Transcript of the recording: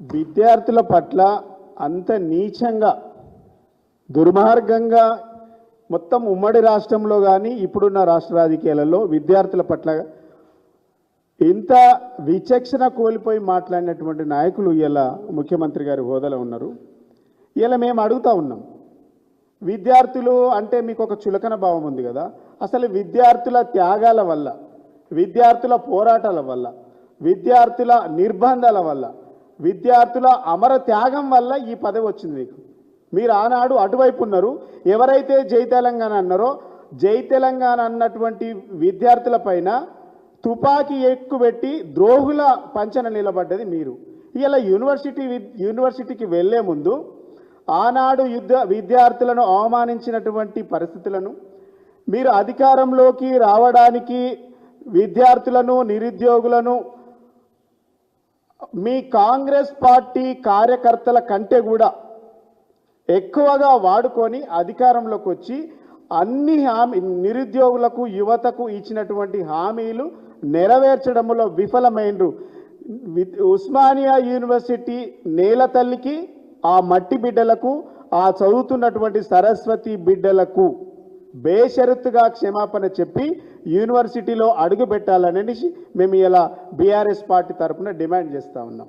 విద్యార్థుల పట్ల అంత నీచంగా దుర్మార్గంగా మొత్తం ఉమ్మడి రాష్ట్రంలో కానీ ఇప్పుడున్న రాష్ట్ర రాజకీయాలలో విద్యార్థుల పట్ల ఇంత విచక్షణ కోల్పోయి మాట్లాడినటువంటి నాయకులు ఇలా ముఖ్యమంత్రి గారి హోదాలో ఉన్నారు. ఇలా మేము అడుగుతా ఉన్నాం. విద్యార్థులు అంటే మీకు ఒక చులకన భావం ఉంది కదా. అసలు విద్యార్థుల త్యాగాల వల్ల విద్యార్థుల పోరాటాల వల్ల విద్యార్థుల నిర్బంధాల వల్ల విద్యార్థుల అమర త్యాగం వల్ల ఈ పదవి వచ్చింది మీకు. మీరు ఆనాడు అటువైపు ఉన్నారు. ఎవరైతే జై తెలంగాణ అన్నారో జై తెలంగాణ అన్నటువంటి విద్యార్థుల పైన తుపాకీ ఎక్కుబెట్టి ద్రోహుల పంచన నిలబడ్డది మీరు. ఇలా యూనివర్సిటీ యూనివర్సిటీకి వెళ్ళే ముందు ఆనాడు యుద్ధ విద్యార్థులను అవమానించినటువంటి పరిస్థితులను మీరు అధికారంలోకి రావడానికి విద్యార్థులను నిరుద్యోగులను మీ కాంగ్రెస్ పార్టీ కార్యకర్తల కంటే కూడా ఎక్కువగా వాడుకొని అధికారంలోకి వచ్చి అన్ని హామీ నిరుద్యోగులకు యువతకు ఇచ్చినటువంటి హామీలు నెరవేర్చడంలో విఫలమైనరు ఉస్మానియా యూనివర్సిటీ నేల తల్లికి ఆ మట్టి బిడ్డలకు ఆ చదువుతున్నటువంటి సరస్వతి బిడ్డలకు. బేషరతుగా క్షమాపణ చెప్పి యూనివర్సిటీలో అడుగు పెట్టాలనేసి మేము ఇలా బీఆర్ఎస్ పార్టీ తరఫున డిమాండ్ చేస్తా ఉన్నాం.